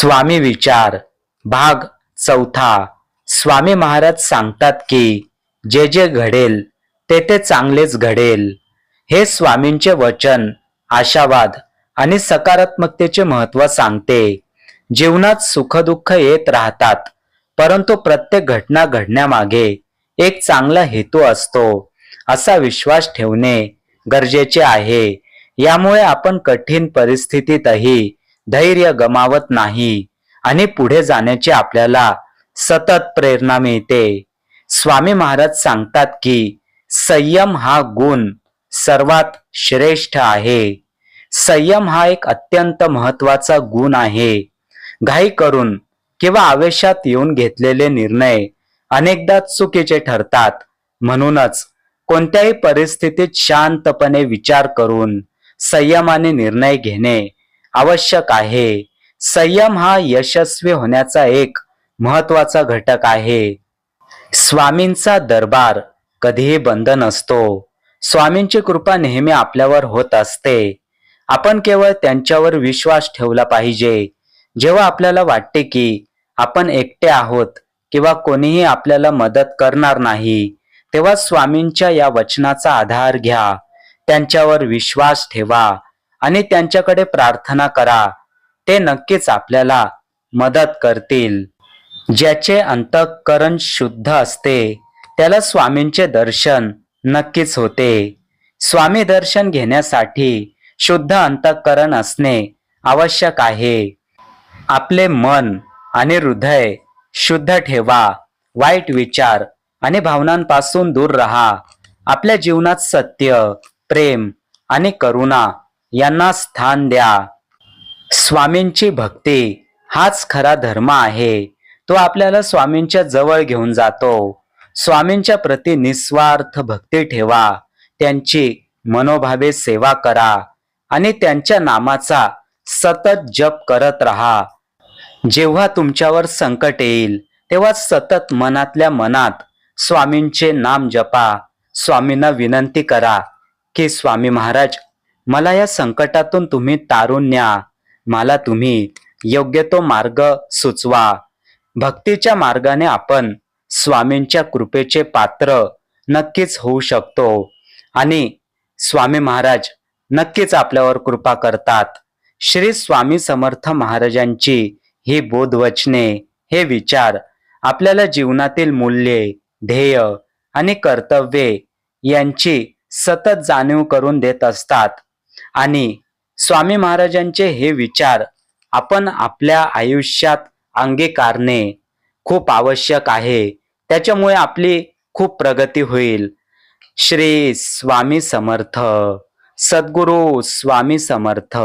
स्वामी विचार भाग चौथा. स्वामी महाराज सांगतात की जे जे घडेल ते ते चांगलेच घडेल. हे स्वामींचे वचन आशावाद आणि सकारात्मकतेचे महत्त्व सांगते. जीवनात सुखदुःख येत राहतात परंतु प्रत्येक घटना घडण्यामागे एक चांगला हेतू असतो. असा विश्वास ठेवणे गरजेचे आहे. यामुळे आपण कठीण परिस्थितीतही धैर्य गमावत नाही आणि पुढे जाण्याची आपल्याला सतत प्रेरणा मिळते. स्वामी महाराज सांगतात की संयम हा गुण सर्वात श्रेष्ठ आहे. संयम हा एक अत्यंत महत्त्वाचा गुण आहे. घाई करून किंवा आवेशात येऊन घेतलेले निर्णय अनेकदा चुकीचे ठरतात. म्हणूनच कोणत्याही परिस्थितीत शांतपणे विचार करून संयमाने निर्णय घेणे आवश्यक आहे. संयम हा यशस्वी होण्याचा एक महत्त्वाचा घटक आहे. स्वामींचा दरबार कधीही बंद नसतो. स्वामींची कृपा नेहमी आपल्यावर होत असते. आपण केवळ त्यांच्यावर विश्वास ठेवला पाहिजे. जेव्हा आपल्याला वाटते की आपण एकटे आहोत किंवा कोणीही आपल्याला मदत करणार नाही तेव्हा स्वामींच्या या वचनाचा आधार घ्या. त्यांच्यावर विश्वास ठेवा. आणि त्यांच्याकडे प्रार्थना करा. ते नक्कीच आपल्याला मदत करतील. ज्याचे अंतःकरण शुद्ध असते त्याला स्वामींचे दर्शन नक्कीच होते. स्वामी दर्शन घेण्यासाठी शुद्ध अंतःकरण असणे आवश्यक आहे. आपले मन आणि हृदय शुद्ध ठेवा वाईट विचार आणि भावनांपासून दूर राहा. आपल्या जीवनात सत्य प्रेम आणि करुणा यांना स्थान द्या. स्वामींची भक्ती हाच खरा धर्म आहे. तो आपल्याला स्वामींच्या जवळ घेऊन जातो. स्वामींच्या प्रती निस्वार्थ भक्ती ठेवा. त्यांची मनोभावे सेवा करा आणि त्यांच्या नामाचा सतत जप करत राहा. जेव्हा तुमच्यावर संकट येईल तेव्हा सतत मनातल्या मनात स्वामींचे नाम जपा. स्वामींना विनंती करा की स्वामी महाराज मला या संकटातून तुम्ही तारून न्या. मला तुम्ही योग्य तो मार्ग सुचवा. भक्तीच्या मार्गाने आपण स्वामींच्या कृपेचे पात्र नक्कीच होऊ शकतो. आणि स्वामी महाराज नक्कीच आपल्यावर कृपा करतात. श्री स्वामी समर्थ महाराजांची ही बोधवचने हे विचार आपल्याला जीवनातील मूल्ये ध्येय आणि कर्तव्ये यांची सतत जाणीव करून देत असतात. आणि स्वामी महाराजांचे हे विचार आपण आपल्या आयुष्यात अंगीकारणे खूप आवश्यक आहे. त्याच्यामुळे आपली खूप प्रगती होईल. श्री स्वामी समर्थ. सद्गुरू स्वामी समर्थ.